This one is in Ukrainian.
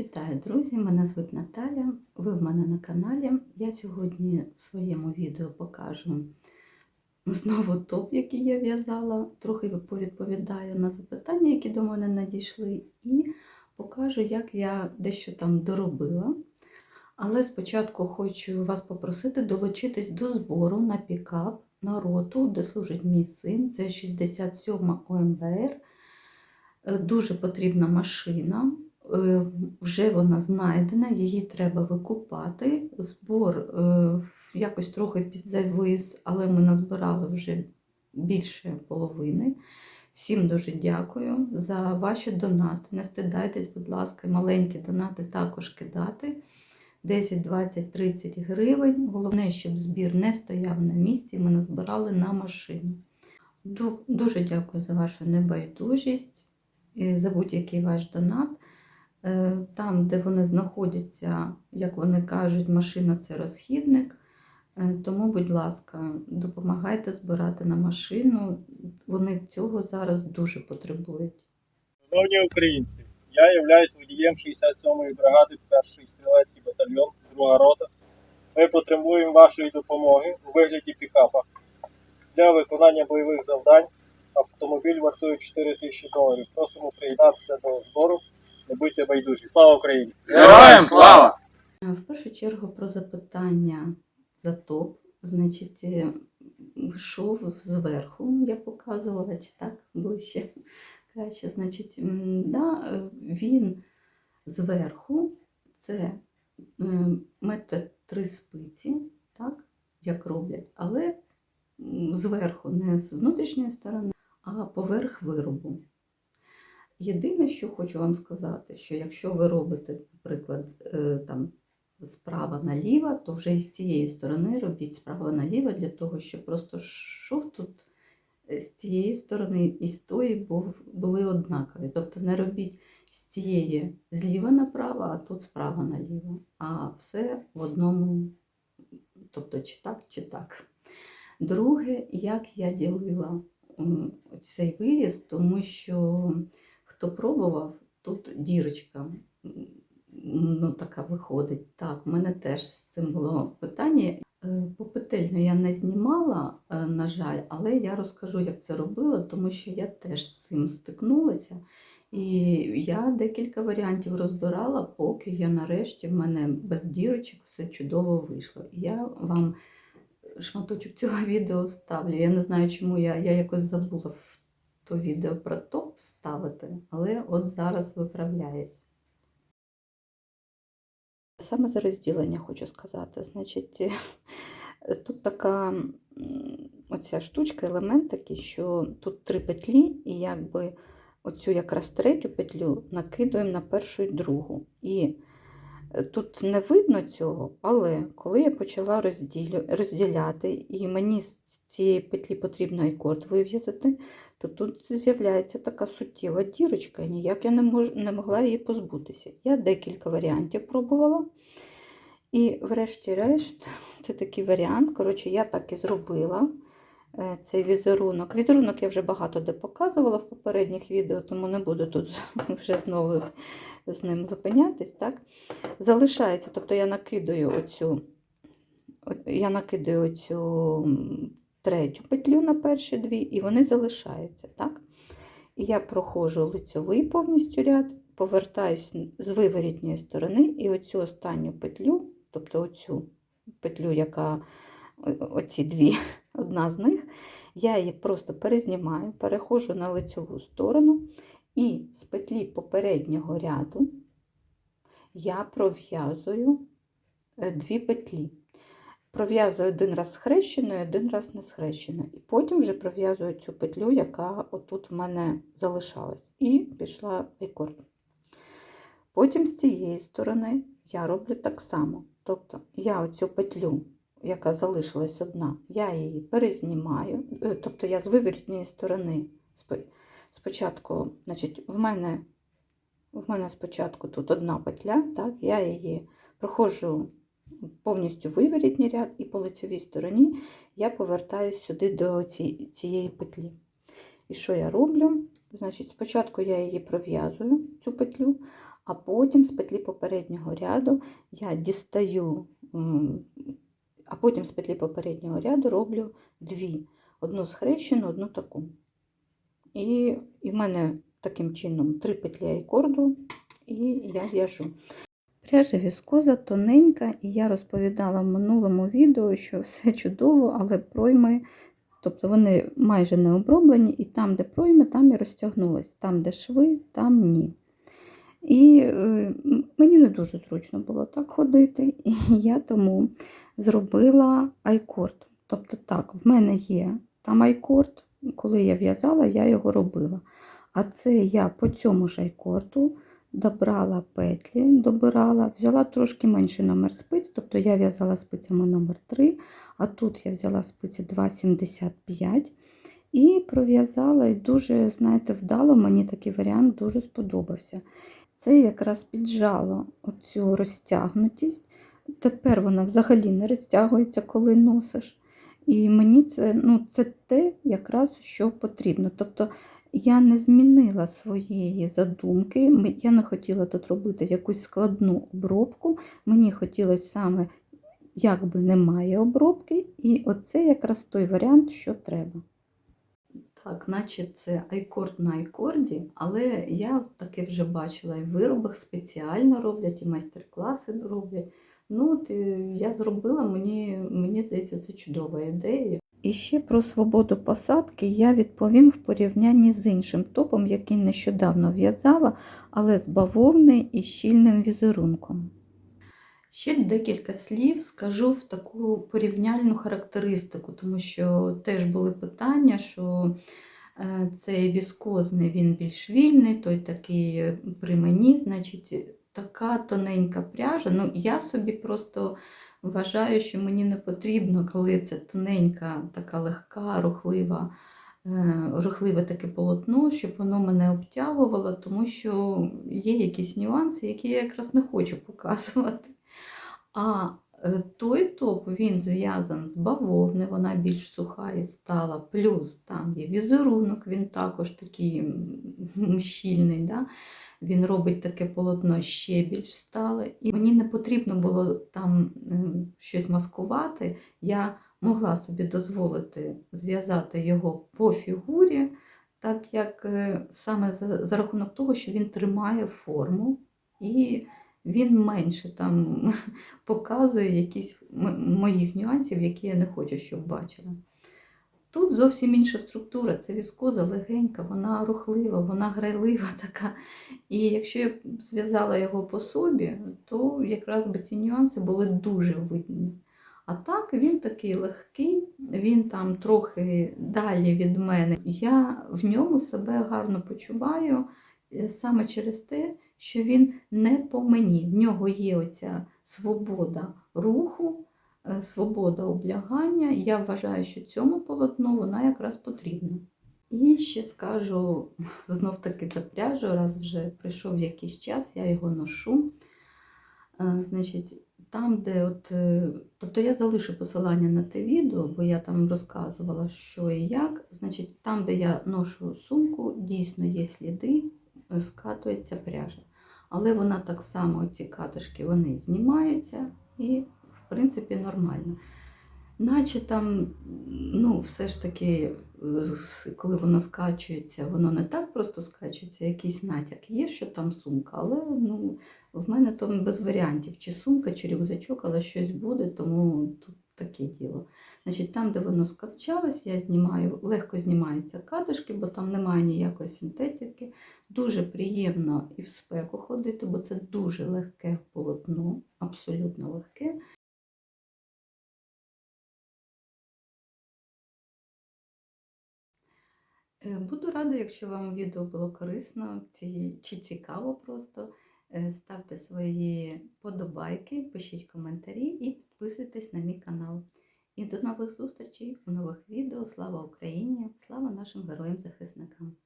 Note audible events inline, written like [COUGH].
Вітаю, друзі! Мене звуть Наталя. Ви в мене на каналі. Я сьогодні в своєму відео покажу знову топ, який я в'язала. Трохи повідповідаю на запитання, які до мене надійшли, і покажу, як я дещо там доробила. Але спочатку хочу вас попросити долучитись до збору на пікап на роту, де служить мій син. Це 67 ОМБР. Е, Дуже потрібна машина. Е, Вже вона знайдена, її треба викупати. Збор е, якось трохи підзавис, але ми назбирали вже більше половини. Всім дуже дякую за ваші донати. Не стидайтесь, будь ласка, маленькі донати також кидати. 10, 20, 30 гривень. Головне, щоб збір не стояв на місці, ми назбирали на машину. Ду- Дуже дякую за вашу небайдужість і за будь-який ваш донат. Е, Там, де вони знаходяться, як вони кажуть, машина це розхідник. Е, Тому, будь ласка, допомагайте збирати на машину. Вони цього зараз дуже потребують. Шановні українці, я являюсь водієм 67-ї бригади, перший стрілецький батальйон, друга рота. Ми потребуємо вашої допомоги у вигляді пікапа. Для виконання бойових завдань автомобіль вартує 4 тисячі доларів. Просимо приєднатися до збору. Не будьте байдужі. Слава Україні! Героям слава! В першу чергу про запитання за топ. Значить, е, йшов зверху, я показувала, чи так ближче краще. Значить, да, е, він зверху це е, метр три спиці, так, як роблять, але зверху, не з внутрішньої сторони, а поверх виробу. Єдине, що хочу вам сказати, що якщо ви робите, наприклад, е, там справа наліво, то вже з цієї сторони робіть справа наліво для того, щоб просто шов тут е, з цієї сторони і з тої були однакові. Тобто не робіть з цієї зліва направо, а тут справа наліво. А все в одному, тобто чи так, чи так. Друге, як я ділила цей виріз, тому що хто пробував, тут дірочка ну, така виходить. Так, в мене теж з цим було питання. Е, Попетельно я не знімала, е, на жаль, але я розкажу, як це робила, тому що я теж з цим стикнулася. І я декілька варіантів розбирала, поки я нарешті в мене без дірочок все чудово вийшло. І я вам шматочок цього [LAUGHS] відео ставлю. Я не знаю, чому я, я якось забула то відео про топ вставити, але от зараз виправляюсь. Саме за розділення хочу сказати. Значить, [LAUGHS] тут така оця штучка, елемент такий, що тут три петлі, і якби оцю якраз третю петлю накидуємо на першу і другу. І е, тут не видно цього, але коли я почала розділю, розділяти, і мені з цієї петлі потрібно айкорд вив'язати, то тут з'являється така суттєва дірочка, і ніяк я не, мож, не могла її позбутися. Я декілька варіантів пробувала. І, врешті-решт, це такий варіант. Коротше, я так і зробила е, цей візерунок. Візерунок я вже багато де показувала в попередніх відео, тому не буду тут [LAUGHS] вже знову з ним зупинятись. Так? Залишається, тобто я накидаю оцю, я накидаю оцю третю петлю на перші дві, і вони залишаються. Так? І я проходжу лицьовий повністю ряд, повертаюсь з виворітньої сторони, і оцю останню петлю, тобто оцю петлю, яка оці дві, [LAUGHS] одна з них, я її просто перезнімаю, переходжу на лицьову сторону, і з петлі попереднього ряду я пров'язую е, дві петлі. Пров'язую один раз схрещеною, один раз не схрещеною. І потім вже пров'язую цю петлю, яка отут в мене залишалась. І пішла айкорд. Потім з цієї сторони я роблю так само. Тобто я оцю петлю, яка залишилась одна, я її перезнімаю. Е, Тобто я з виворітньої сторони спочатку, значить, в мене, в мене спочатку тут одна петля, так, я її проходжу повністю виворітній ряд, і по лицевій стороні я повертаюсь сюди до цієї петлі. І що я роблю? Значить, спочатку я її пров'язую, цю петлю, А потім з петлі попереднього ряду я дістаю, а потім з петлі попереднього ряду роблю дві. Одну схрещену, одну таку. І, і в мене таким чином три петлі айкорду, і я в'яжу. Пряжа віскоза тоненька, і я розповідала в минулому відео, що все чудово, але пройми, тобто вони майже не оброблені, і там, де пройми, там і розтягнулось. Там, де шви, там ні. І е, мені не дуже зручно було так ходити, і [LAUGHS] я тому зробила айкорд. Тобто так, в мене є там айкорд, коли я в'язала, я його робила. А це я по цьому ж айкорду добрала петлі, добирала, взяла трошки менший номер спиць, тобто я в'язала спицями номер 3, а тут я взяла спиці 2,75 і пров'язала, і дуже, знаєте, вдало, мені такий варіант дуже сподобався. Це якраз піджало оцю розтягнутість. Тепер вона взагалі не розтягується, коли носиш. І мені це, ну, це те, якраз, що потрібно. Тобто я не змінила своєї задумки. Я не хотіла тут робити якусь складну обробку. Мені хотілося саме, якби немає обробки, і оце якраз той варіант, що треба. Так, наче це айкорд на айкорді, але я таке вже бачила і в виробах спеціально роблять, і майстер-класи роблять. Ну, от я зробила, мені, мені здається, це чудова ідея. І ще про свободу посадки я відповім в порівнянні з іншим топом, який нещодавно в'язала, але з бавовни і щільним візерунком. Ще декілька слів скажу в таку порівняльну характеристику, тому що теж були питання, що е, цей віскозний він більш вільний, той такий при мені, значить, така тоненька пряжа. Ну, я собі просто вважаю, що мені не потрібно, коли це тоненька, така легка, рухлива. е, Рухливе таке полотно, щоб воно мене обтягувало, тому що є якісь нюанси, які я якраз не хочу показувати. А той топ він зв'язан з бавовни, вона більш суха і стала. Плюс там є візерунок, він також такий щільний. Да? Він робить таке полотно ще більш стале. І мені не потрібно було там щось маскувати. Я могла собі дозволити зв'язати його по фігурі, так як е, саме за, за рахунок того, що він тримає форму. І він менше там [LAUGHS] показує якісь моїх нюансів, які я не хочу, щоб бачила. Тут зовсім інша структура, це віскоза легенька, вона рухлива, вона грайлива [LAUGHS] така. І якщо я зв'язала його по собі, то якраз би ці нюанси були дуже видні. А так він такий легкий, він там трохи далі від мене. Я в ньому себе гарно почуваю саме через те, що він не по мені. В нього є оця свобода руху, е, свобода облягання. Я вважаю, що цьому полотну вона якраз потрібна. І ще скажу [LAUGHS] знов таки за пряжу, раз вже прийшов якийсь час, я його ношу. Е, Значить, там, де от, е, тобто я залишу посилання на те відео, бо я там розказувала, що і як. Значить, там, де я ношу сумку, дійсно є сліди, е, скатується пряжа. Але вона так само, ці катишки, вони знімаються і, в принципі, нормально. Наче там, ну, все ж таки, коли воно скачується, воно не так просто скачується, якийсь натяк є, що там сумка, але ну, в мене там без варіантів, чи сумка, чи рюкзачок, але щось буде, тому тут таке діло. Значить, там, де воно скачалось, я знімаю, легко знімаються катишки, бо там немає ніякої синтетики. Дуже приємно і в спеку ходити, бо це дуже легке полотно, абсолютно легке. Е, Буду рада, якщо вам відео було корисно чи цікаво просто. Е, Ставте свої подобайки, пишіть коментарі і підписуйтесь на мій канал. І до нових зустрічей у нових відео. Слава Україні! Слава нашим героям-захисникам!